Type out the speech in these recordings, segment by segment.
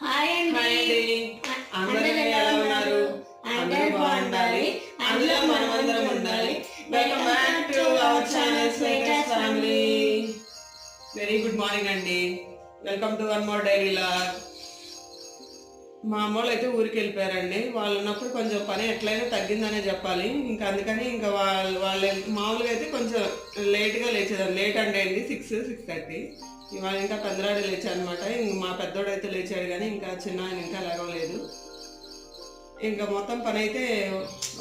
Hi అండి. అందరూ ఎలా ఉన్నారు? అందరూ బాగుండాలి. అందులో మనమందరం ఉండాలి. Welcome back to our channel స్వేటస్ family very good morning అండి. Welcome to one more diary log మా అమ్మోళ్ళు అయితే ఊరికి వెళ్ళిపోయారండి. వాళ్ళు ఉన్నప్పుడు కొంచెం పని ఎట్లయినా తగ్గిందనే చెప్పాలి. ఇంకా అందుకని ఇంకా వాళ్ళు వాళ్ళు మామూలుగా అయితే కొంచెం లేట్గా లేచేదాన్ని. లేట్ అంటే అండి సిక్స్ సిక్స్ థర్టీ ఇవాళ ఇంకా పెద్దరాడు లేచారు అనమాట ఇంక మా పెద్దోడు అయితే లేచాడు కానీ ఇంకా చిన్న ఆయన ఇంకా లేవలేదు. ఇంకా మొత్తం పని అయితే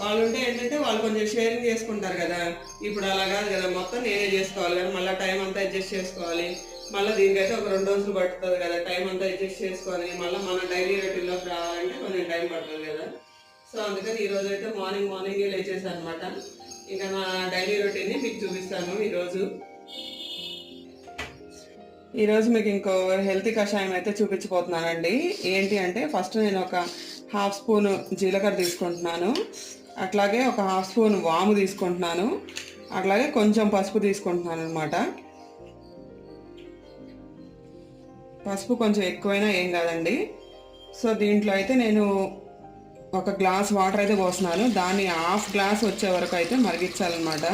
వాళ్ళు ఉంటే ఏంటంటే వాళ్ళు కొంచెం షేరింగ్ చేసుకుంటారు కదా. ఇప్పుడు అలా కాదు కదా మొత్తం నేనే చేసుకోవాలి కానీ మళ్ళీ టైం అంతా అడ్జస్ట్ చేసుకోవాలి. మళ్ళీ దీనికైతే ఒక రెండు రోజులు పడుతుంది కదా టైం అంతా అడ్జస్ట్ చేసుకోవాలి. మళ్ళీ మన డైలీ రొటీన్లోకి రావాలంటే కొంచెం టైం పడుతుంది కదా. సో అందుకని ఈరోజు అయితే మార్నింగ్ మార్నింగే లేచేసాను అనమాట ఇంకా నా డైలీ రొటీన్ని మీకు చూపిస్తాను ఈరోజు. ఈరోజు మీకు ఇంకో హెల్తీ కషాయం అయితే చూపించబోతున్నానండి. ఏంటి అంటే ఫస్ట్ నేను ఒక హాఫ్ స్పూన్ జీలకర్ర తీసుకుంటున్నాను. అట్లాగే ఒక హాఫ్ స్పూన్ వాము తీసుకుంటున్నాను. అట్లాగే కొంచెం పసుపు తీసుకుంటున్నాను అనమాట పసుపు కొంచెం ఎక్కువైనా ఏం కాదండి. సో దీంట్లో అయితే నేను ఒక గ్లాస్ వాటర్ అయితే పోస్తున్నాను. దాన్ని హాఫ్ గ్లాస్ వచ్చే వరకు అయితే మరిగించాలన్నమాట.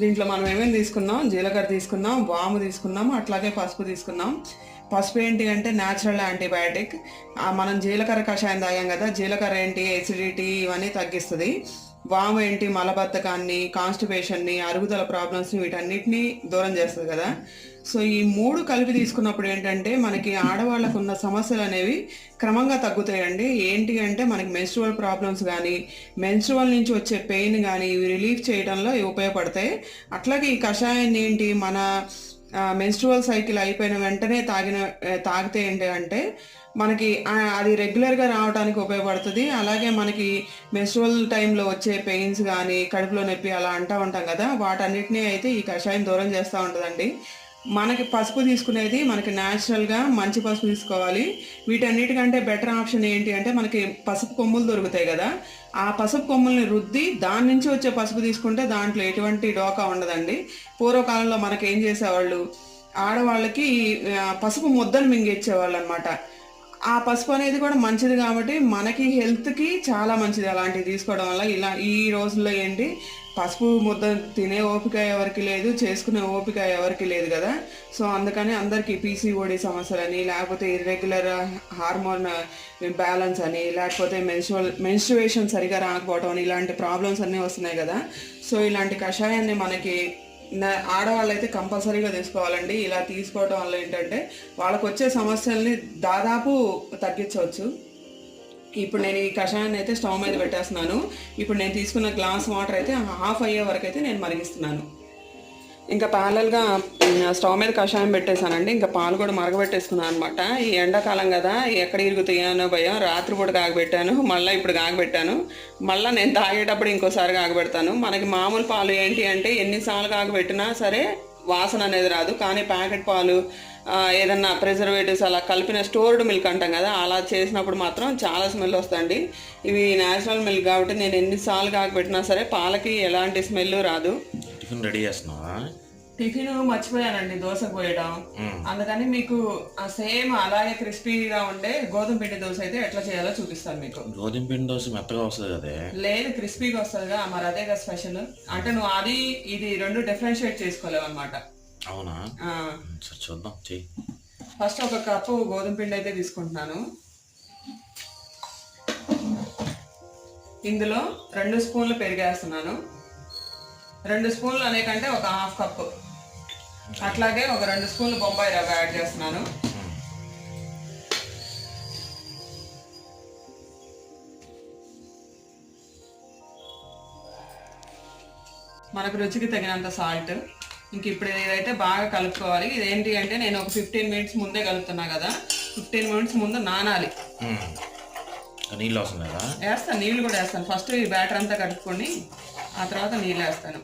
దీంట్లో మనం ఏమేమి తీసుకున్నాం జీలకర్ర తీసుకున్నాం వాము తీసుకున్నాం అట్లాగే పసుపు తీసుకున్నాం పసుపు ఏంటి అంటే న్యాచురల్ యాంటీబయాటిక్ మనం జీలకర్ర కషాయం తాగాం కదా జీలకర్ర ఏంటి ఎసిడిటీ ఇవన్నీ తగ్గిస్తుంది. వాము ఏంటి మలబద్ధకాన్ని కాన్స్టిపేషన్ని అరుగుదల ప్రాబ్లమ్స్ని వీటన్నిటిని దూరం చేస్తుంది కదా. సో ఈ మూడు కలిపి తీసుకున్నప్పుడు ఏంటంటే మనకి ఆడవాళ్ళకు ఉన్న సమస్యలు అనేవి క్రమంగా తగ్గుతాయండి. ఏంటి అంటే మనకి మెన్స్ట్రువల్ ప్రాబ్లమ్స్ కానీ మెన్స్ట్రువల్ నుంచి వచ్చే పెయిన్ కానీ ఇవి రిలీఫ్ చేయడంలో ఇవి ఉపయోగపడతాయి. అట్లాగే ఈ కషాయాన్ని ఏంటి మన మెన్స్ట్రువల్ సైకిల్ అయిపోయిన వెంటనే తాగిన తాగితే ఏంటి అంటే మనకి అది రెగ్యులర్గా రావడానికి ఉపయోగపడుతుంది. అలాగే మనకి మెన్స్ట్రువల్ టైంలో వచ్చే పెయిన్స్ కానీ కడుపులో నొప్పి అలా అంటూ ఉంటాం కదా వాటన్నిటిని అయితే ఈ కషాయం దూరం చేస్తూ ఉంటుందండి. మనకి పసుపు తీసుకునేది మనకి న్యాచురల్గా మంచి పసుపు తీసుకోవాలి. వీటన్నిటికంటే బెటర్ ఆప్షన్ ఏంటి అంటే మనకి పసుపు కొమ్ములు దొరుకుతాయి కదా. ఆ పసుపు కొమ్ముల్ని రుద్ది దాని నుంచి వచ్చే పసుపు తీసుకుంటే దాంట్లో ఎటువంటి డోకా ఉండదండి. పూర్వకాలంలో మనకి ఏం చేసేవాళ్ళు? ఆడవాళ్ళకి పసుపు ముద్దలు మింగేచ్చేవాళ్ళు అనమాట ఆ పసుపు అనేది కూడా మంచిది కాబట్టి మనకి హెల్త్కి చాలా మంచిది అలాంటివి తీసుకోవడం వల్ల. ఇలా ఈ రోజుల్లో ఏంటి? పసుపు ముద్ద తినే ఓపిక ఎవరికి లేదు చేసుకునే ఓపిక ఎవరికి లేదు కదా. సో అందుకని అందరికి పీసీఓడి సమస్యలని లేకపోతే ఇర్రెగ్యులర్ హార్మోన్ బ్యాలెన్స్ అని లేకపోతే మెన్స్ట్రువల్ మెన్స్ట్రువేషన్ సరిగా రాకపోవడం అని ఇలాంటి ప్రాబ్లమ్స్ అన్నీ వస్తున్నాయి కదా. సో ఇలాంటి కషాయాన్ని మనకి ఆడవాళ్ళు అయితే కంపల్సరీగా తీసుకోవాలండి. ఇలా తీసుకోవడం వల్ల ఏంటంటే వాళ్ళకు వచ్చే సమస్యల్ని దాదాపు తగ్గించవచ్చు. ఇప్పుడు నేను ఈ కషాయాన్ని అయితే స్టవ్ మీద పెట్టేస్తున్నాను. ఇప్పుడు నేను తీసుకున్న గ్లాస్ వాటర్ అయితే హాఫ్ అయ్యే వరకు అయితే నేను మరిగిస్తున్నాను. ఇంకా ప్యారలల్గా స్టవ్ మీద కషాయం పెట్టేశానండి. ఇంకా పాలు కూడా మరగబెట్టేసుకున్నాను అనమాట ఈ ఎండాకాలం కదా ఎక్కడ ఇరుగుతాయనో భయం. రాత్రిపూట కాగబెట్టాను మళ్ళీ ఇప్పుడు కాగబెట్టాను. మళ్ళీ నేను తాగేటప్పుడు ఇంకోసారి కాగబెడతాను. మనకి మామూలు పాలు ఏంటి అంటే ఎన్నిసార్లు కాగబెట్టినా సరే వాసన అనేది రాదు. కానీ ప్యాకెట్ పాలు ఏదన్నా ప్రిజర్వేటివ్స్ అలా కలిపిన స్టోర్డ్ మిల్క్ అంటాం కదా అలా చేసినప్పుడు మాత్రం చాలా స్మెల్ వస్తుంది ఇవి న్యాచురల్ మిల్క్ కాబట్టి నేను ఎన్నిసార్లు కాగబెట్టినా సరే పాలకి ఎలాంటి స్మెల్ రాదు. టిఫిన్ రెడీ చేస్తున్నావా? టిఫిన్ మర్చిపోయానండి దోశ పోయడం అందుకని మీకు సేమ్ అలాగే క్రిస్పీగా ఉండే గోధుమ పిండి దోశ అయితే ఎట్లా చేయాలో చూపిస్తాను మీకు. గోధుమ పిండి దోశ మెత్తగా వస్తుంది కదే? లేదు క్రిస్పీగా వస్తుందిగా మరి అదేగా స్పెషల్ అంటే నువ్వు అది ఇది రెండు డిఫరెన్షియేట్ చేసుకోలేవు అనమాట అవునా? సరే చూద్దాం చెయ్యి. ఫస్ట్ ఒక కప్పు గోధుమ పిండి అయితే తీసుకుంటున్నాను. ఇందులో రెండు స్పూన్లు పెరిగేస్తున్నాను. రెండు స్పూన్లు అనేకంటే ఒక హాఫ్ కప్పు. అట్లాగే ఒక రెండు స్పూన్లు బొంబాయి రవ్వ యాడ్ చేస్తున్నాను. మనకు రుచికి తగినంత సాల్ట్. ఇంక ఇప్పుడు ఇదైతే బాగా కలుపుకోవాలి. ఇదేంటి అంటే నేను ఒక ఫిఫ్టీన్ మినిట్స్ ముందే కలుపుతున్నా కదా. ఫిఫ్టీన్ మినిట్స్ ముందు నానాలి. నీళ్ళు లేదా? వేస్తాను నీళ్ళు కూడా వేస్తాను. ఫస్ట్ ఈ బ్యాటర్ అంతా కలుపుకొని ఆ తర్వాత నీళ్ళు వేస్తాను.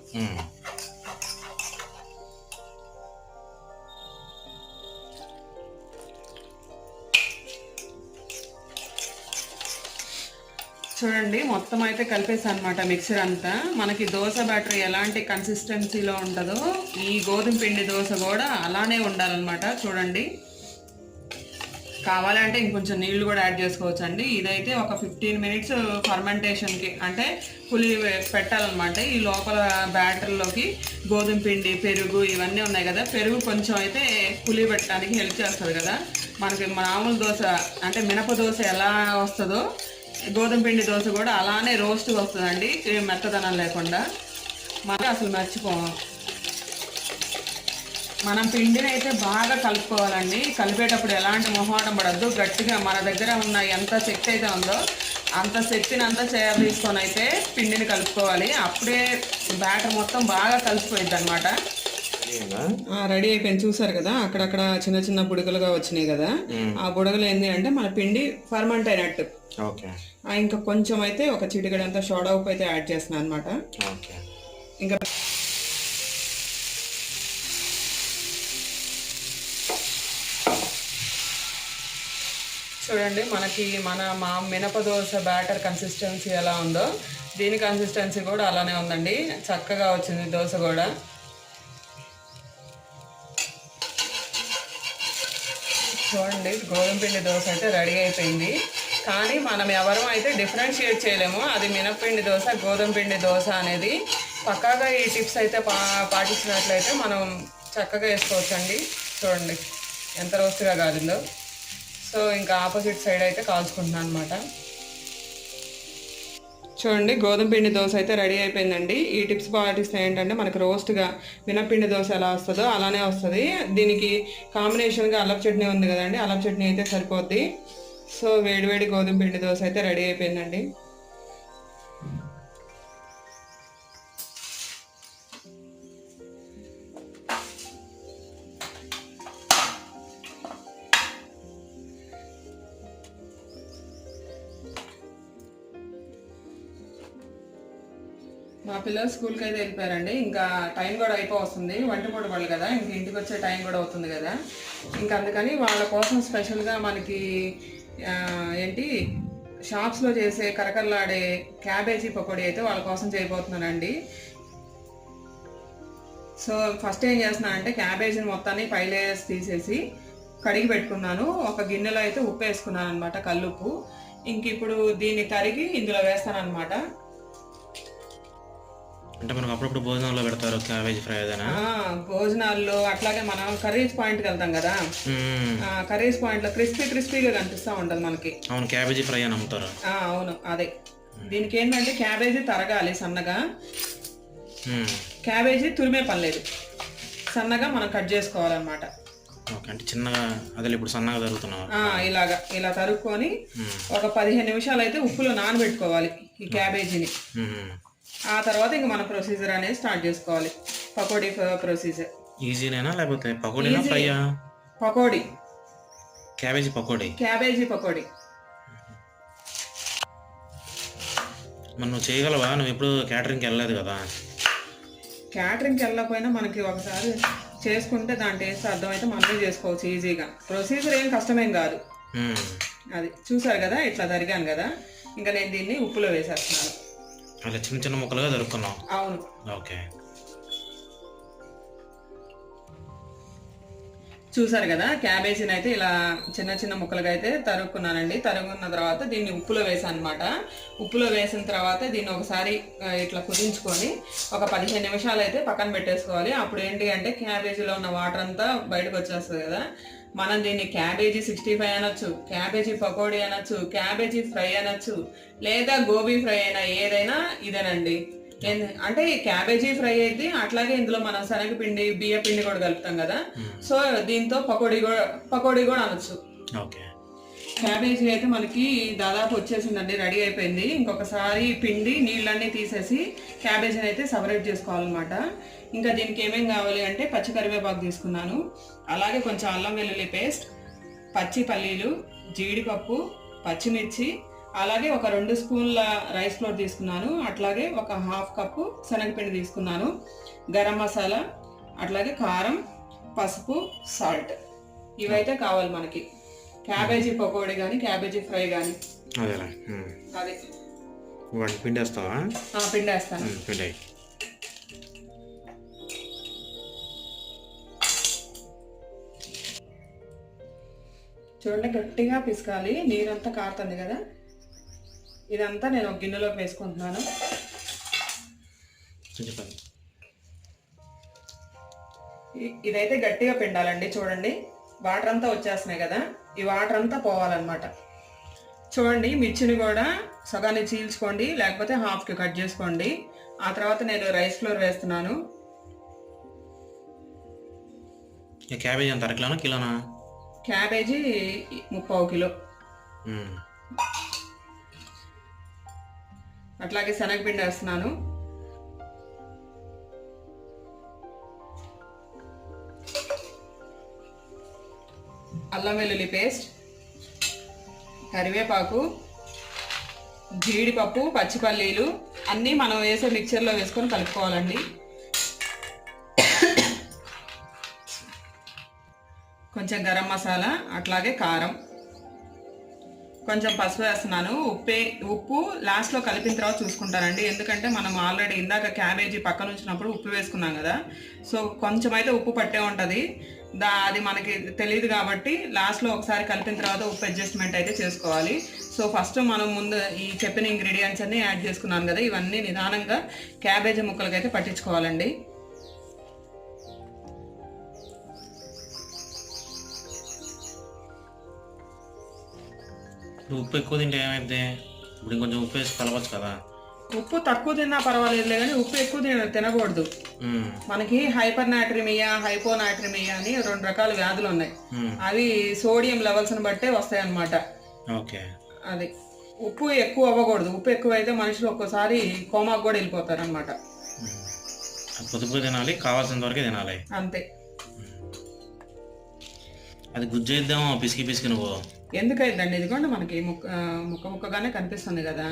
చూడండి మొత్తం అయితే కలిపేసి అనమాట మిక్సర్ అంతా. మనకి దోశ బ్యాటర్ ఎలాంటి కన్సిస్టెన్సీలో ఉంటుందో ఈ గోధుమ పిండి దోశ కూడా అలానే ఉండాలన్నమాట. చూడండి. కావాలంటే ఇంకొంచెం నీళ్ళు కూడా యాడ్ చేసుకోవచ్చు అండి ఇదైతే ఒక ఫిఫ్టీన్ మినిట్స్ ఫర్మెంటేషన్కి అంటే పులి పెట్టాలన్నమాట. ఈ లోపల బ్యాటర్లోకి గోధుమ పిండి పెరుగు ఇవన్నీ ఉన్నాయి కదా. పెరుగు కొంచెం అయితే పులి పెట్టడానికి హెల్ప్ చేస్తుంది కదా. మనకి మామూలు దోశ అంటే మినప దోశ ఎలా వస్తుందో గోధుమ పిండి దోశ కూడా అలానే రోస్ట్ వస్తుందండి. మెత్తదనం లేకుండా. మనం అసలు మర్చిపోము. మనం పిండిని అయితే బాగా కలుపుకోవాలండి. కలిపేటప్పుడు ఎలాంటి మొహమాటం పడద్దు. గట్టిగా మన దగ్గర ఉన్న ఎంత శక్తి అయితే ఉందో అంత శక్తిని అంతా చేయాలి తీసుకొని అయితే పిండిని కలుపుకోవాలి. అప్పుడే బ్యాటర్ మొత్తం బాగా కలిసిపోయింది అనమాట రెడీ అయిపోయింది. చూసారు కదా అక్కడక్కడ చిన్న చిన్న బుడగలుగా వచ్చినాయి కదా. ఆ బుడగలు ఏంటి అంటే మన పిండి ఫర్మెంట్ అయినట్టు. ఇంకా కొంచెం అయితే ఒక చిటికడంతా సోడా ఉప్పు అయితే యాడ్ చేస్తున్నాను అనమాట ఓకే. ఇంకా చూడండి మనకి మన మా మినప దోశ బ్యాటర్ కన్సిస్టెన్సీ ఎలా ఉందో దీని కన్సిస్టెన్సీ కూడా అలానే ఉందండి. చక్కగా వచ్చింది దోశ కూడా. చూడండి గోధుమ పిండి దోశ అయితే రెడీ అయిపోయింది. కానీ మనం ఎవరం అయితే డిఫరెన్షియేట్ చేయలేము అది మినప్పిండి దోశ గోధుమ పిండి దోశ అనేది పక్కాగా ఈ టిప్స్ అయితే పా పాటించినట్లయితే మనం చక్కగా వేసుకోవచ్చండి. చూడండి ఎంత రోస్ట్గా కాలిందో. సో ఇంకా ఆపోజిట్ సైడ్ అయితే కాల్చుకుంటున్నాను అనమాట చూడండి గోధుమ పిండి దోశ అయితే రెడీ అయిపోయిందండి. ఈ టిప్స్ పాటిస్తే ఏంటంటే మనకి రోస్ట్గా మినపిండి దోశ ఎలా వస్తుందో అలానే వస్తుంది. దీనికి కాంబినేషన్గా అల్లపు చట్నీ ఉంది కదండి అల్లపు చట్నీ అయితే సరిపోద్ది. సో వేడివేడి గోధుమ పిండి దోశ అయితే రెడీ అయిపోయిందండి. మా పిల్లలు స్కూల్కి అయితే వెళ్ళిపోయారండి. ఇంకా టైం కూడా అయిపోతుంది వంట కూడా వాళ్ళు కదా. ఇంక ఇంటికి వచ్చే టైం కూడా అవుతుంది కదా. ఇంకా అందుకని వాళ్ళ కోసం స్పెషల్గా మనకి ఏంటి షాప్స్లో చేసే కరకరలాడే క్యాబేజీ పకోడీ అయితే వాళ్ళ కోసం చేయబోతున్నానండి. సో ఫస్ట్ ఏం చేస్తున్నాను అంటే క్యాబేజీని మొత్తాన్ని ఫైవ్ లేయర్స్ తీసేసి కడిగి పెట్టుకున్నాను. ఒక గిన్నెలో అయితే ఉప్పు వేసుకున్నాను అనమాట కల్లుప్పు. ఇంక ఇప్పుడు దీన్ని తరిగి ఇందులో వేస్తాను అనమాట అంటే మనకు అప్పుడప్పుడు భోజనంలో పెడతారు క్యాబేజ్ ఫ్రై ఏదైనా? భోజనాల్లో అట్లాగే మనం కర్రీస్ పాయింట్కి వెళ్తాం కదా? కర్రీస్ పాయింట్లో క్రిస్పీ క్రిస్పీగా కనిపిస్తూ ఉంటుంది మనకి. అవును క్యాబేజీ ఫ్రై అని అమ్ముతారు అవును అదే. దీనికి ఏంటంటే క్యాబేజీ తరగాలి సన్నగా. క్యాబేజీ తురిమే పర్లేదు సన్నగా మనం కట్ చేసుకోవాలన్నమాట. ఓకే అంటే చిన్నగా అదే ఇప్పుడు సన్నగా జరుగుతున్నావు ఆ, ఇలాగా ఇలా తరుక్కొని ఒక పదిహేను నిమిషాలు అయితే ఉప్పులో నానబెట్టుకోవాలి ఈ క్యాబేజీని. ఆ తర్వాత ఇంక మన ప్రొసీజర్ అనేది స్టార్ట్ చేసుకోవాలి. పకోడీ ప్రొసీజర్ ఈజీనేనా లేకపోతే పకోడీనా ఫ్రైయా? పకోడీ. క్యాబేజీ పకోడీ. క్యాబేజీ పకోడీ. మరి నువ్వు చేయగలవా? నువ్వు ఎప్పుడు క్యాటరింగ్కి వెళ్ళలేదు కదా? క్యాటరింగ్కి వెళ్ళకపోయినా మనకి ఒకసారి చేసుకుంటే దాని టేస్ట్ అర్థమైతే మనమే చేసుకోవచ్చు ఈజీగా. ప్రొసీజర్ ఏం కష్టమేం కాదు. అది చూసారు కదా? ఇట్లా జరిగాను కదా? ఇంకా నేను దీన్ని ఉప్పులో వేసేస్తున్నాను. అలా చిన్న చిన్న ముక్కలుగా దొరుకుతున్నావు అవును. ఓకే. చూసారు కదా క్యాబేజీని అయితే ఇలా చిన్న చిన్న ముక్కలుగా అయితే తరుక్కున్నానండి. తరుగున్న తర్వాత దీన్ని ఉప్పులో వేసాను అనమాట ఉప్పులో వేసిన తర్వాత దీన్ని ఒకసారి ఇట్లా కుదించుకొని ఒక పదిహేను నిమిషాలు అయితే పక్కన పెట్టేసుకోవాలి. అప్పుడు ఏంటి అంటే క్యాబేజీలో ఉన్న వాటర్ అంతా బయటకు వచ్చేస్తుంది కదా. మనం దీన్ని క్యాబేజీ సిక్స్టీ ఫైవ్ అనొచ్చు క్యాబేజీ పకోడీ అనొచ్చు క్యాబేజీ ఫ్రై అనొచ్చు లేదా గోబీ ఫ్రై అయినా ఏదైనా ఇదేనండి. అంటే క్యాబేజీ ఫ్రై అయితే అట్లాగే ఇందులో మనం శనగపిండి బియ్య పిండి కూడా కలుపుతాం కదా. సో దీంతో పకోడీ కూడా పకోడీ కూడా అనొచ్చు. క్యాబేజీ అయితే మనకి దాదాపు వచ్చేసిందండి రెడీ అయిపోయింది. ఇంకొకసారి పిండి నీళ్ళన్నీ తీసేసి క్యాబేజీని అయితే సపరేట్ చేసుకోవాలన్నమాట. ఇంకా దీనికి ఏమేం కావాలి అంటే పచ్చి కరివేపాకు తీసుకున్నాను. అలాగే కొంచెం అల్లం వెల్లుల్లి పేస్ట్ పచ్చి పల్లీలు జీడిపప్పు పచ్చిమిర్చి అలాగే ఒక రెండు స్పూన్ల రైస్ ఫ్లోర్ తీసుకున్నాను. అట్లాగే ఒక హాఫ్ కప్పు శనగపిండి తీసుకున్నాను. గరం మసాలా అట్లాగే కారం పసుపు సాల్ట్. ఇవైతే కావాలి మనకి. క్యాబేజీ పకోడీ కానీ క్యాబేజీ ఫ్రై కానీ. అది. పిండేస్తావా? పిండేస్తాను. మ్మ్, పిండి చూడండి గట్టిగా పిసకాలి. నీరంతా కారుతుంది కదా? ఇదంతా నేను ఒక గిన్నెలోకి వేసుకుంటున్నాను. ఇదైతే గట్టిగా పిండాలండి చూడండి. వాటర్ అంతా వచ్చేస్తున్నాయి కదా? ఈ వాటర్ అంతా పోవాలన్నమాట. చూడండి మిర్చిని కూడా సగాన్ని చీల్చుకోండి లేకపోతే హాఫ్కి కట్ చేసుకోండి. ఆ తర్వాత నేను రైస్ ఫ్లోర్ వేస్తున్నాను. క్యాబేజీ ఎంత? అర కిలోనా కిలోనా? క్యాబేజీ ముప్పావు కిలో. అట్లాగే శనగపిండి వేస్తున్నాను. అల్లం వెల్లుల్లి పేస్ట్ కరివేపాకు జీడిపప్పు పచ్చిపల్లీలు అన్నీ మనం వేసే మిక్చర్లో వేసుకొని కలుపుకోవాలండి. కొంచెం గరం మసాలా అట్లాగే కారం. కొంచెం పసుపు వేస్తున్నాను. ఉప్పే ఉప్పు లాస్ట్లో కలిపిన తర్వాత చూసుకుంటానండి. ఎందుకంటే మనం ఆల్రెడీ ఇందాక క్యాబేజీ పక్కన ఉంచినప్పుడు ఉప్పు వేసుకున్నాం కదా. సో కొంచెం అయితే ఉప్పు పట్టే ఉంటుంది. దా అది మనకి తెలియదు కాబట్టి లాస్ట్లో ఒకసారి కలిపిన తర్వాత ఉప్పు అడ్జస్ట్మెంట్ అయితే చేసుకోవాలి. సో ఫస్ట్ మనం ముందు ఈ చెప్పిన ఇంగ్రీడియంట్స్ అన్నీ యాడ్ చేసుకున్నాను కదా. ఇవన్నీ నిదానంగా క్యాబేజీ ముక్కలకైతే పట్టించుకోవాలండి. ఇప్పుడు ఉప్పు ఎక్కువ తింటే ఏమైంది? ఇప్పుడు ఇంకొంచెం ఉప్పు వేసి కలవచ్చు కదా. ఉప్పు తక్కువ తిన్నా పర్వాలేదులే కానీ ఉప్పు ఎక్కువ తిన తినకూడదు. మనకి హైపర్ నాట్రిమియా హైపోనాట్రిమియా అని రెండు రకాల వ్యాధులు ఉన్నాయి. అవి సోడియం లెవెల్స్ని బట్టే వస్తాయి అన్నమాట ఓకే. అది ఉప్పు ఎక్కువ అవ్వకూడదు. ఉప్పు ఎక్కువ అయితే మనుషులు ఒక్కోసారి కోమాకు కూడా వెళ్ళిపోతారు అనమాట పొదుపు తినాలి కావాల్సినంత వరకే తినాలి. అంతే. అది గుజ్జేద్దాం పిసికి పిసికి నువ్వు. ఎందుకైందండి? ఇదిగోండి మనకి ముక్క ముక్క ముక్కగానే కనిపిస్తుంది కదా.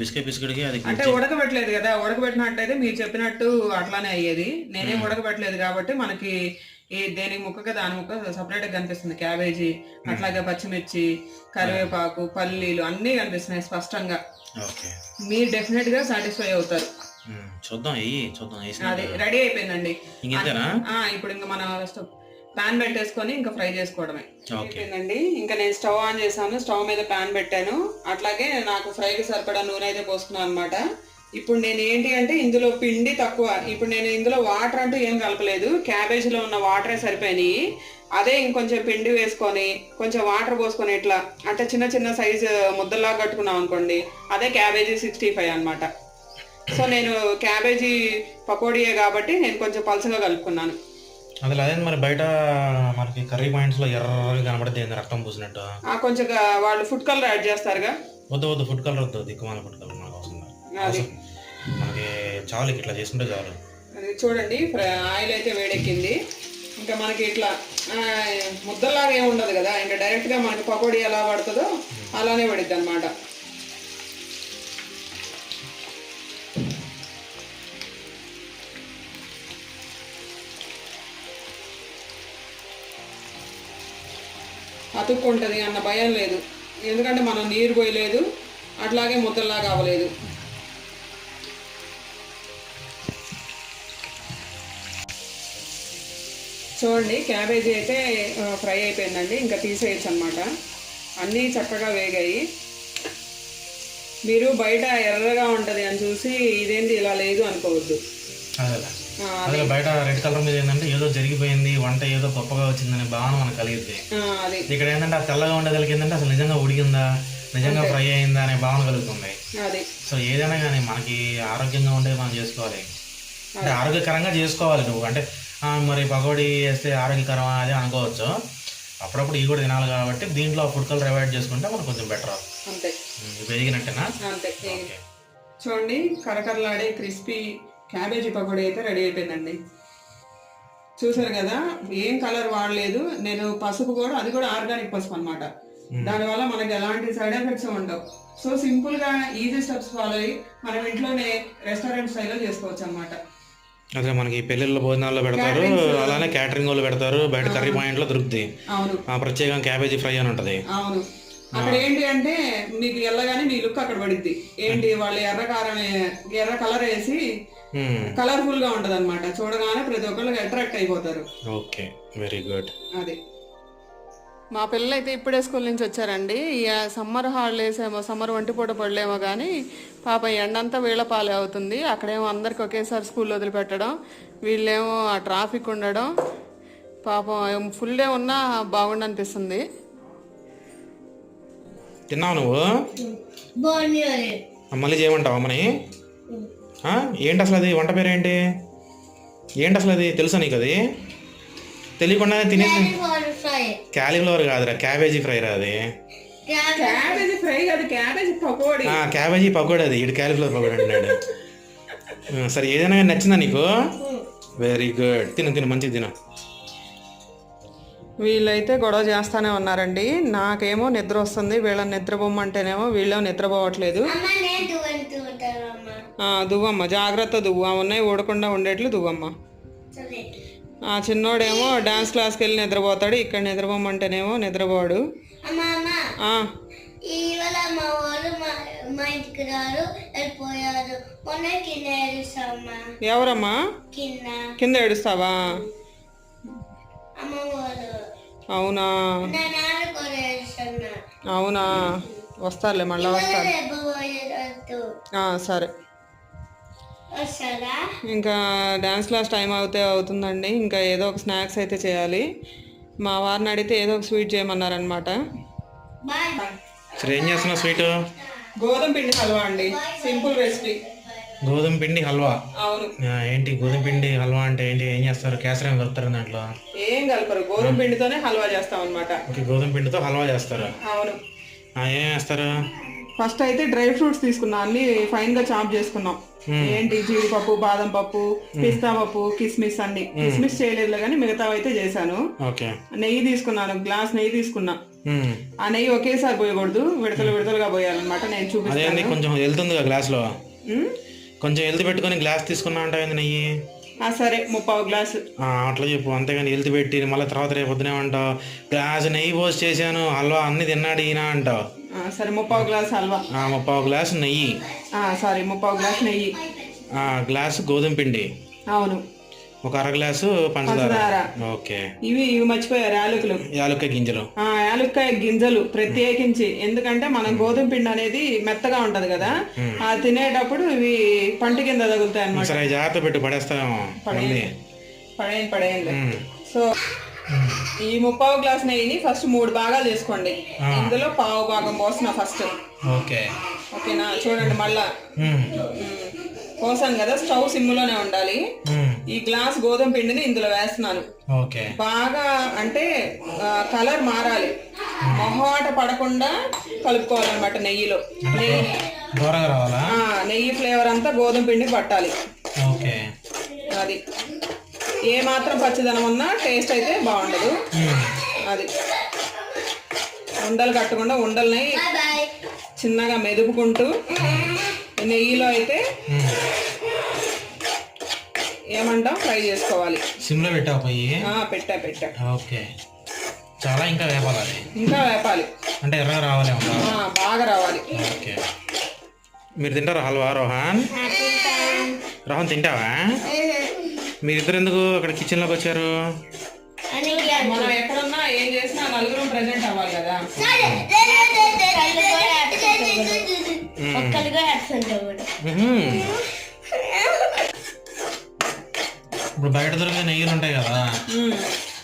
పిసికే పిసికిడికి అది అంటే ఉడకబెట్టలేదు కదా. ఉడకబెట్టినట్టయితే మీరు చెప్పినట్టు అట్లానే అయ్యేది. నేనేం ఉడకబెట్టలేదు కాబట్టి మనకి ఈ దేని ముక్కగా దాని ముక్క సపరేట్గా కనిపిస్తుంది. క్యాబేజీ అట్లాగే పచ్చిమిర్చి కరివేపాకు పల్లీలు అన్నీ కనిపిస్తున్నాయి స్పష్టంగా. మీరు డెఫినెట్గా సాటిస్ఫై అవుతారు. చూద్దాం చూద్దాం అది రెడీ అయిపోయిందండి. ఇప్పుడు ఇంకా మన ప్యాన్ పెట్టేసుకొని ఇంకా ఫ్రై చేసుకోవడమే. అయిపోయిందండి ఇంకా నేను స్టవ్ ఆన్ చేశాను. స్టవ్ మీద ప్యాన్ పెట్టాను. అట్లాగే నాకు ఫ్రైకి సరిపడా నూనె అయితే పోసుకున్నాను అనమాట ఇప్పుడు నేను ఏంటి అంటే ఇందులో పిండి తక్కువ. ఇప్పుడు నేను ఇందులో వాటర్ అంటూ ఏం కలపలేదు. క్యాబేజీలో ఉన్న వాటరే సరిపోయినాయి. అదే ఇంకొంచెం పిండి వేసుకొని కొంచెం వాటర్ పోసుకొని ఇట్లా అంటే చిన్న చిన్న సైజు ముద్దల్లా కట్టుకున్నాం అనుకోండి. అదే క్యాబేజీ సిక్స్టీ ఫైవ్ అనమాట సో నేను క్యాబేజీ పకోడీయే కాబట్టి నేను కొంచెం పలుచగా కలుపుకున్నాను. అందులో అదే మరి బయట మనకి కర్రీ పాయింట్స్లో ఎర్రగా కనబడితే ఏంది రక్తం పూసినట్టు? ఆ, కొంచెం వాళ్ళు ఫుడ్ కలర్ యాడ్ చేస్తారుగా. వద్దు వద్దు ఫుడ్ కలర్ వద్దు దిక్కుమాల ఫుడ్ కలర్ మనకు అవసరం లేదు. అది. మనకి చాలు ఇట్లా చేసుకుంటే చాలు. అది చూడండి ఆయిల్ అయితే వేడెక్కింది. ఇంకా మనకి ఇట్లా ముద్దలాగా ఏమి ఉండదు కదా ఇంకా డైరెక్ట్గా మనకి పకోడీ ఎలా పడుతుందో అలానే పడుద్ది అనమాట అతుక్కుంటుంది అన్న భయం లేదు. ఎందుకంటే మనం నీరు పోయలేదు అట్లాగే ముద్దలాగా అవ్వలేదు. చూడండి క్యాబేజీ అయితే ఫ్రై అయిపోయిందండి. ఇంకా తీసేయచ్చు అనమాట అన్నీ చక్కగా వేగాయి. మీరు బయట ఎర్రగా ఉంటుంది అని చూసి ఇదేంటి ఇలా లేదు అనుకోవద్దు. అదే బయట రెడ్ కలర్ మీద ఏంటంటే ఏదో జరిగిపోయింది వంట ఏదో గొప్పగా వచ్చిందనే భావన మనకు కలిగింది ఇక్కడ ఏంటంటే ఆ తెల్లగా ఉండగలిగి ఏంటంటే అసలు నిజంగా ఉడికిందా నిజంగా ఫ్రై అయిందా అనే భావన కలుగుతుంది. సో ఏదైనా కానీ మనకి ఆరోగ్యంగా ఉండేది మనం చేసుకోవాలి. అంటే ఆరోగ్యకరంగా చేసుకోవాలి నువ్వు. అంటే మరి పకోడీ వేస్తే ఆరోగ్యకరమా అదే అనుకోవచ్చు. అప్పుడప్పుడు ఇవి కూడా తినాలి కాబట్టి దీంట్లో ఫుడ్ కలర్ అవాయిడ్ చేసుకుంటే మనకు కొంచెం బెటర్ అంతే. పెరిగినట్టేనా? అంతే. ఓకే. చూడండి కరకరలాడే క్రిస్పీ క్యాబేజీ పకోడీ అయితే రెడీ అయిపోయిందండి. చూసారు కదా ఏం కలర్ వాడలేదు. నేను పసుపు కూడా అది కూడా ఆర్గానిక్ పసుపు అనమాట దానివల్ల మనకి ఎలాంటి సైడ్ ఎఫెక్ట్స్ ఉండవు. సో సింపుల్గా ఈజీ స్టెప్స్ ఫాలో అయ్యి మనం ఇంట్లోనే రెస్టారెంట్ స్టైల్లో చేసుకోవచ్చు అనమాట అదే మనకి పెళ్ళిళ్ళ భోజనాల్లో పెడతారు అలానే క్యాటరింగ్ వాళ్ళు పెడతారు బయట కర్రీ పాయింట్లో దొరుకుతాయి. అవును. ఆ ప్రత్యేకంగా క్యాబేజీ ఫ్రై అని ఉంటుంది. అవును. అక్కడ ఏంటి అంటే మీకు ఎల్లగానే మీ లుక్ అక్కడ పడిద్ది. ఏంటి వాళ్ళు ఎర్ర కారం ఎర్ర కలర్ వేసి. కలర్ఫుల్గా ఉంటది అనమాట చూడగానే ప్రతి ఒక్కళ్ళు అట్రాక్ట్ అయిపోతారు. Okay very good. అది. మా పిల్లలు అయితే ఇప్పుడే స్కూల్ నుంచి వచ్చారండి. ఇక సమ్మర్ హాలిడేస్ ఏమో సమ్మర్ వంటిపూట పడలేమో కానీ పాప ఎండంతా వీళ్ళ పాలే అవుతుంది. అక్కడేమో అందరికి ఒకేసారి స్కూల్ వదిలిపెట్టడం వీళ్ళేమో ఆ ట్రాఫిక్ ఉండడం పాపం ఫుల్ డే ఉన్నా బాగుండనిపిస్తుంది. తిన్నావు నువ్వు? మళ్ళీ చేయమంటావా అమ్మని? ఏంటి అసలు అది? వంట పేరు ఏంటి? ఏంటి అసలు అది? తెలుసా నీకు అది? తెలియకుండా తినేసి క్యాలీఫ్లవర్ కాదురా క్యాబేజీ ఫ్రై రా అది. క్యాబేజీ ఫ్రై కాదు క్యాబేజీ పకోడీ. ఆ, క్యాబేజీ పకోడీ అది ఇటు క్యాలీఫ్లవర్ పకోడీ అంటున్నాడు. ఆ, సరే ఏదైనా కానీ నచ్చిందా నీకు? వెరీ గుడ్ తిను తిను మంచిది తిను. వీళ్ళైతే గొడవ చేస్తానే ఉన్నారండి. నాకేమో నిద్ర వస్తుంది వీళ్ళని నిద్రపోమ్మంటేనేమో వీళ్ళు నిద్రపోవట్లేదు. దువ్వమ్మ జాగ్రత్త దువ్వు. ఉన్నాయి ఊడకుండా ఉండేట్లు దువ్వమ్మ. ఆ చిన్నోడేమో డాన్స్ క్లాస్కి వెళ్ళి నిద్రపోతాడు ఇక్కడ నిద్రపోమంటేనేమో నిద్రపోడు. ఎవరమ్మా? కింద. ఏడుస్తావా? అవునా? అవునా? వస్తారులే మళ్ళీ వస్తారు. సరే. ఇంకా డ్యాన్స్ క్లాస్ టైం అవుతే అవుతుందండి. ఇంకా ఏదో ఒక స్నాక్స్ అయితే చేయాలి. మా వారిని అడిగితే ఏదో ఒక స్వీట్ చేయమన్నారనమాట ఏం చేస్తున్నావు స్వీట్? గోధుమ పిండి హల్వా అండి. Simple recipe. గోధుమ పిండి హల్వా. అవును. ఏంటి గోధుమ పిండి హల్వా అంటే ఏంటి? ఏం చేస్తారు? కేసరం కలుపుతారు దాంట్లో? ఏం కలపరు. గోధుమ పిండితోనే హల్వా చేస్తాం అనమాట ఓకే గోధుమ పిండితో హల్వా చేస్తారు? అవును. ఏం వేస్తారు ఫస్ట్ అయితే డ్రై ఫ్రూట్స్ తీసుకున్నాం. అన్ని ఫైన్గా చాప్ చేసుకున్నాం. ఏంటి? జీడిపప్పు బాదం పప్పు పిస్తా పప్పు కిస్మిస్ అన్ని. కిస్మిస్ చేయలేదు కానీ మిగతావి అయితే చేశాను. ఓకే. నెయ్యి తీసుకున్నాను. గ్లాస్ నెయ్యి తీసుకున్నా. ఆ నెయ్యి ఒకేసారి పోయకూడదు. విడతలు విడతలుగా పోయాలన్నమాట. నేను చూపిస్తాను. కొంచెం వెళ్తుంది కదా గ్లాస్లో. ఉమ్? కొంచెం వెళ్తు పెట్టుకొని గ్లాస్ తీసుకున్నా అంటావు నెయ్యి? సరే ముప్పావు గ్లాసు అట్లా చెప్పు. అంతేగాని వెళ్తు పెట్టి మళ్ళీ తర్వాత రేపు పొద్దునే అంటావు గ్లాస్ నెయ్యి పోసి చేశాను హల్వా అన్ని తిన్నాడు ఈయన అంటావు. సరే ముప్పావు గ్లాస్ హల్వా. ముప్పావు గ్లాసు నెయ్యి. సారీ ముప్పావు గ్లాస్ నెయ్యి. గ్లాసు గోధుమ పిండి. అవును. ఒక అర గ్లాసు పంచదార. ఓకే. ఇవి ఇవి మర్చిపోయారు యాలకులు. యాలుక్క గింజలు. యాలక్కాయ గింజలు ప్రత్యేకించి. ఎందుకంటే మనం గోధుమ పిండి అనేది మెత్తగా ఉంటది కదా ఆ తినేటప్పుడు ఇవి పంటి కింద తగులుతాయి అన్నమాట. సరే జాగ్రత్త పెట్టి పడేస్తామేమో మళ్ళీ. పడేయండి పడేయండి. సో ఈ ముప్పావు గ్లాస్ నెయ్యిని ఫస్ట్ మూడు భాగాలు చేసుకోండి. ఇందులో పావు భాగం పోసిన ఫస్ట్. ఓకే. ఓకేనా? చూడండి మళ్ళా. పోసాను కదా స్టవ్ సిమ్లోనే ఉండాలి. ఈ గ్లాస్ గోధుమ పిండిని ఇందులో వేస్తున్నాను. ఓకే. బాగా అంటే కలర్ మారాలి. మొహమాట పడకుండా కలుపుకోవాలన్నమాట నెయ్యిలో. నెయ్యి. దూరంగా రావాలా? ఆ, నెయ్యి ఫ్లేవర్ అంతా గోధుమ పిండికి పట్టాలి. ఓకే. అది. ఏ మాత్రం పచ్చిదనం ఉన్నా టేస్ట్ అయితే బాగుండదు. అది. ఉండలు కట్టకుండా ఉండల్ని చిన్నగా మెదుపుకుంటూ నెయ్యిలో అయితే. ఏమంటాం ఫ్రై చేసుకోవాలి సిమ్లో పెట్టావు పోయి ఆ, పెట్టా పెట్టా ఓకే చాలా ఇంకా వేపాలి అది ఇంకా వేపాలి అంటే ఎర్రగా రావాలేమో బాగా. ఆ, బాగా రావాలి ఓకే మీరు తింటారా హల్వా రోహన్ రోహన్ తింటావా మీరిద్దరు ఎందుకు అక్కడ కిచెన్లోకి వచ్చారు మనం ఎక్కడున్నా ఏం చేసినా నలుగురం ప్రెసెంట్ అవ్వాలి కదా ఇప్పుడు బయట దొరికే నెయ్యిలు ఉంటాయి కదా.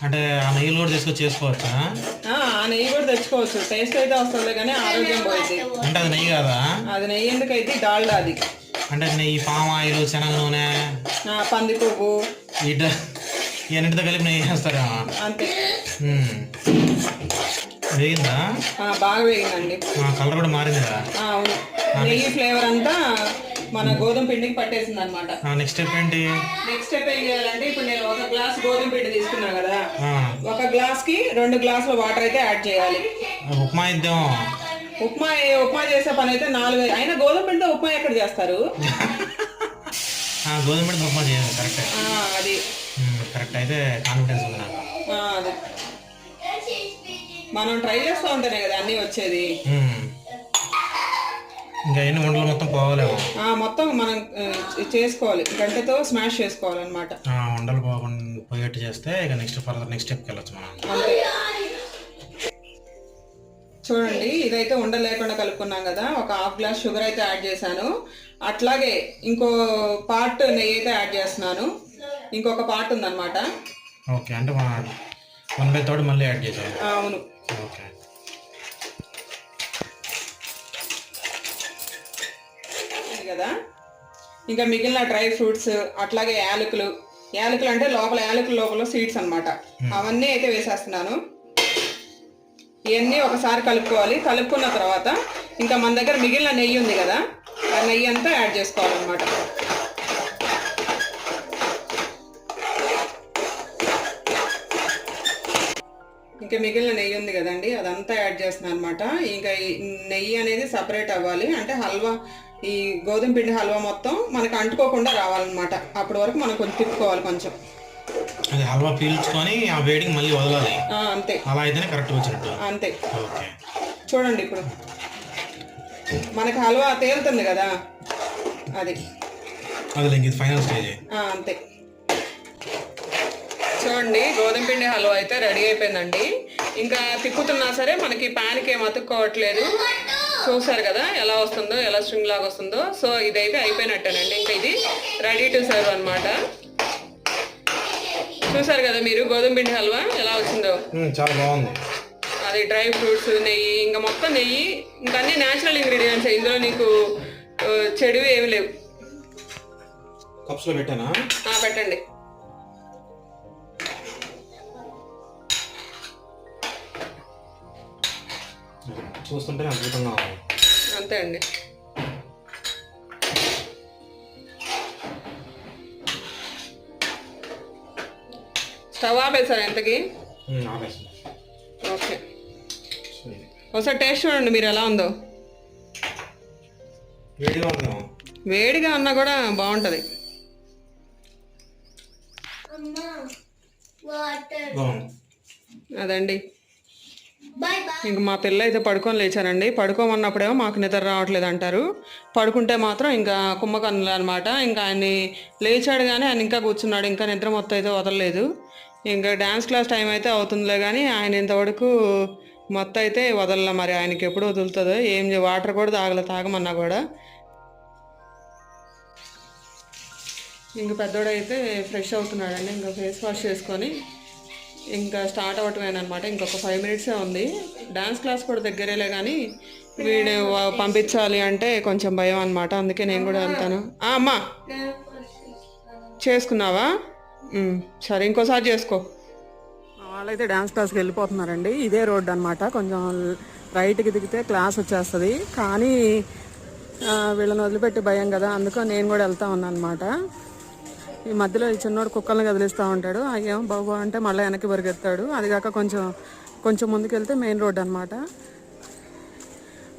అంటే ఆ నెయ్యిలు కూడా తీసుకొచ్చి చేసుకోవచ్చా? ఆ, నెయ్యి కూడా తెచ్చుకోవచ్చు. టేస్ట్ అయితే వస్తుంది కానీ ఆరోగ్యం పోయింది అంటే అది నెయ్యి కదా? అది నెయ్యి ఎందుకైతే డాల్డా అది అంటే నెయ్యి పామ్ ఆయిల్ శనగ నూనె పంది పువ్వు ఇట ఇవన్నిటితో కలిపి నెయ్యి చేస్తారా? అంతే. వేగిందా? బాగా వేగిందండి. కలర్ కూడా మారింది కదా అవును. నెయ్యి ఫ్లేవర్ అంతా మన గోధుమ పిండికి పట్టేసింది అనమాట నెక్స్ట్ స్టెప్ ఏంటి? నెక్స్ట్ స్టెప్ ఏం చేయాలంటే ఇప్పుడు నేను ఒక గ్లాస్ గోధుమ పిండి తీసుకున్నా కదా ఒక గ్లాస్కి రెండు గ్లాసుల వాటర్ అయితే యాడ్ చేయాలి. ఉప్మా ఇద్దాం. ఉప్మా ఉప్మా చేసే పని అయితే నాలుగు అయినా గోధుమ పిండితో ఉప్మా ఎక్కడ చేస్తారు? గోధుమ పిండి ఉప్మా చేయాలి కరెక్ట్ అది. కరెక్ట్ అయితే కాన్ఫిడెన్స్ ఉంది నాకు. ఆ, అది. మనం ట్రై చేస్తూ ఉంటేనే కదా అన్నీ వచ్చేది. ఇంకా ఎన్ని వంటలు మొత్తం పోవాలేమో మొత్తం మనం చేసుకోవాలి. గంటతో స్మాష్ చేసుకోవాలన్నమాట. వంటలు పోకుండా పోయేట్టు చేస్తే ఇక నెక్స్ట్ ఫర్దర్ నెక్స్ట్ స్టెప్కి వెళ్ళొచ్చు మనం. అంతే. చూడండి ఇదైతే ఉండలేకుండా కలుపుకున్నాం కదా. ఒక హాఫ్ గ్లాస్ షుగర్ అయితే యాడ్ చేశాను. అట్లాగే ఇంకో పార్ట్ నెయ్యి అయితే యాడ్ చేస్తున్నాను. ఇంకొక పార్ట్ ఉందన్నమాట. ఓకే అంటే వన్ బై థర్డ్ మళ్ళీ యాడ్ ఆ, అవును. ఓకే. ఇంకా మిగిలిన డ్రై ఫ్రూట్స్ అట్లాగే యాలకులు. యాలకులు అంటే లోపల యాలకుల లోపల సీడ్స్ అన్నమాట. అవన్నీ అయితే వేసేస్తున్నాను. ఇవన్నీ ఒకసారి కలుపుకోవాలి. కలుపుకున్న తర్వాత ఇంకా మన దగ్గర మిగిలిన నెయ్యి ఉంది కదా ఆ నెయ్యి అంతా యాడ్ చేసుకోవాలన్నమాట. ఇంకా మిగిలిన నెయ్యి ఉంది కదండి అదంతా యాడ్ చేస్తున్నాను అనమాట ఇంకా ఈ నెయ్యి అనేది సపరేట్ అవ్వాలి. అంటే హల్వా ఈ గోధుమ పిండి హల్వా మొత్తం మనకు అంటుకోకుండా రావాలన్నమాట. అప్పటి వరకు మనం కొంచెం తిప్పుకోవాలి కొంచెం. అది హల్వా పీల్చుకొని ఆ వేడికి మళ్ళీ వదలాలి. అంతే. అలా అయితేనే కరెక్ట్ వచ్చినట్టు. అంతే. ఓకే. చూడండి ఇప్పుడు. మనకి హల్వా తేలుతుంది కదా అది. అది ఇంక ఇది ఫైనల్ స్టేజ్. అంతే. చూడండి గోధుమ పిండి హల్వా అయితే రెడీ అయిపోయిందండి. ఇంకా తిప్పుతున్నా సరే మనకి ప్యాన్కి ఏం అతుక్కోవట్లేదు. చూసారు కదా ఎలా వస్తుందో ఎలా స్ట్రింగ్ లాగా వస్తుందో. సో ఇదైతే అయిపోయినట్టేనండి. ఇంకా ఇది రెడీ టు సర్వ్ అన్నమాట. చూసారు కదా మీరు గోధుమ పిండి హల్వా ఎలా వచ్చిందో? చాలా బాగుంది. అది డ్రై ఫ్రూట్స్ నెయ్యి ఇంకా మొత్తం నెయ్యి ఇంకా అన్ని న్యాచురల్ ఇంగ్రీడియంట్స్ ఇందులో నీకు చెడువి ఏమి లేవు. కప్స్లో పెట్టానా? ఆ, పెట్టండి. చూస్తుంటేనే అద్భుతంగా ఉంది. అంతే అండి. స్టవ్ ఆపేసారు ఎంతకి ఓకే. సరే. ఒకసారి టేస్ట్ చూడండి మీరు ఎలా ఉందో. వేడిగా ఉన్నా కూడా బాగుంటుంది. అదండి. ఇంక మా పిల్ల అయితే పడుకొని లేచారండి పడుకోమన్నప్పుడేమో మాకు నిద్ర రావట్లేదు అంటారు పడుకుంటే మాత్రం ఇంకా కుంభకన్నులు అనమాట ఇంకా ఆయన్ని లేచాడు కానీ ఆయన ఇంకా కూర్చున్నాడు. ఇంకా నిద్ర మొత్తం అయితే వదలలేదు. ఇంకా డ్యాన్స్ క్లాస్ టైం అయితే అవుతుందిలే కానీ ఆయన ఇంతవరకు మొత్తం అయితే వదలలే మరి. ఆయనకి ఎప్పుడు వదులుతుందో ఏం వాటర్ కూడా తాగలే తాగమన్నా కూడా. ఇంక పెద్దోడైతే ఫ్రెష్ అవుతున్నాడండి. ఇంకా ఫేస్ వాష్ చేసుకొని ఇంకా స్టార్ట్ అవ్వటమేనమాట ఇంకొక ఫైవ్ మినిట్సే ఉంది. డ్యాన్స్ క్లాస్ కూడా దగ్గరేలే కానీ వీడు పంపించాలి అంటే కొంచెం భయం అనమాట అందుకే నేను కూడా వెళ్తాను. అమ్మా! చేసుకున్నావా? సరే ఇంకోసారి చేసుకో. వాళ్ళైతే డ్యాన్స్ క్లాస్కి వెళ్ళిపోతున్నారండి. ఇదే రోడ్ అనమాట కొంచెం రైట్కి దిగితే క్లాస్ వచ్చేస్తుంది. కానీ వీళ్ళని వదిలిపెట్టి భయం కదా. అందుకని నేను కూడా వెళ్తా ఉన్నాను అనమాట ఈ మధ్యలో ఈ చిన్నోడు కుక్కల్ని కదిలిస్తూ ఉంటాడు. అయ్యేం బాబు అంటే మళ్ళీ వెనక్కి పరిగెత్తాడు. అది కాక కొంచెం కొంచెం ముందుకు వెళ్తే మెయిన్ రోడ్ అనమాట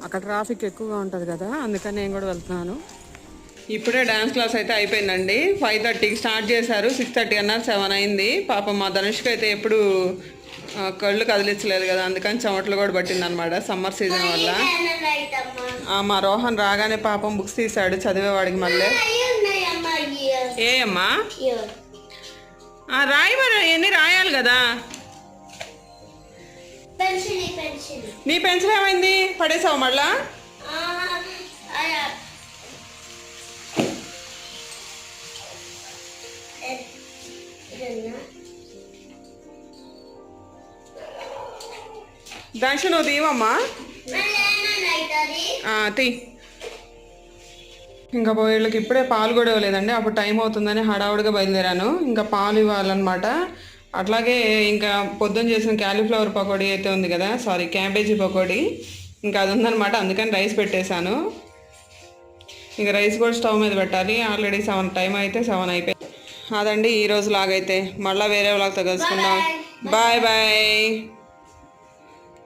అక్కడ ట్రాఫిక్ ఎక్కువగా ఉంటుంది కదా అందుకని నేను కూడా వెళ్తున్నాను. ఇప్పుడే డ్యాన్స్ క్లాస్ అయితే అయిపోయిందండి. ఫైవ్ థర్టీకి స్టార్ట్ చేశారు. సిక్స్ థర్టీ అన్నారు సెవెన్ అయింది. పాపం మా ధనుష్కి అయితే ఎప్పుడు కళ్ళు కదిలించలేదు కదా అందుకని చెమటలు కూడా పట్టింది అనమాట సమ్మర్ సీజన్ వల్ల. మా రోహన్ రాగానే పాపం బుక్స్ తీశాడు చదివేవాడికి మళ్ళీ. ఏ అమ్మా రాయి మరి ఎన్ని రాయాలి కదా? నీ పెన్సిల్ ఏమైంది? పడేసావు మళ్ళా? దాంట్లో నువ్వు తీవమ్మా తీ. ఇంకా వీళ్ళకి ఇప్పుడే పాలు కూడా ఇవ్వలేదండి. అప్పుడు టైం అవుతుందని హడావుడిగా బయలుదేరాను. ఇంకా పాలు ఇవ్వాలన్నమాట. అట్లాగే ఇంకా పొద్దున్న చేసిన క్యాలీఫ్లవర్ పకోడీ అయితే ఉంది కదా. Sorry cabbage pakoda. ఇంకా అది ఉందన్నమాట. అందుకని రైస్ పెట్టేశాను. ఇంకా రైస్ కూడా స్టవ్ మీద పెట్టాలి. ఆల్రెడీ సెవెన్ టైం అయితే సెవెన్ అయిపోయింది. అదండి ఈ రోజు లాగైతే. మళ్ళీ వేరే వాళ్ళతో కలుసుకుందాం. Bye bye.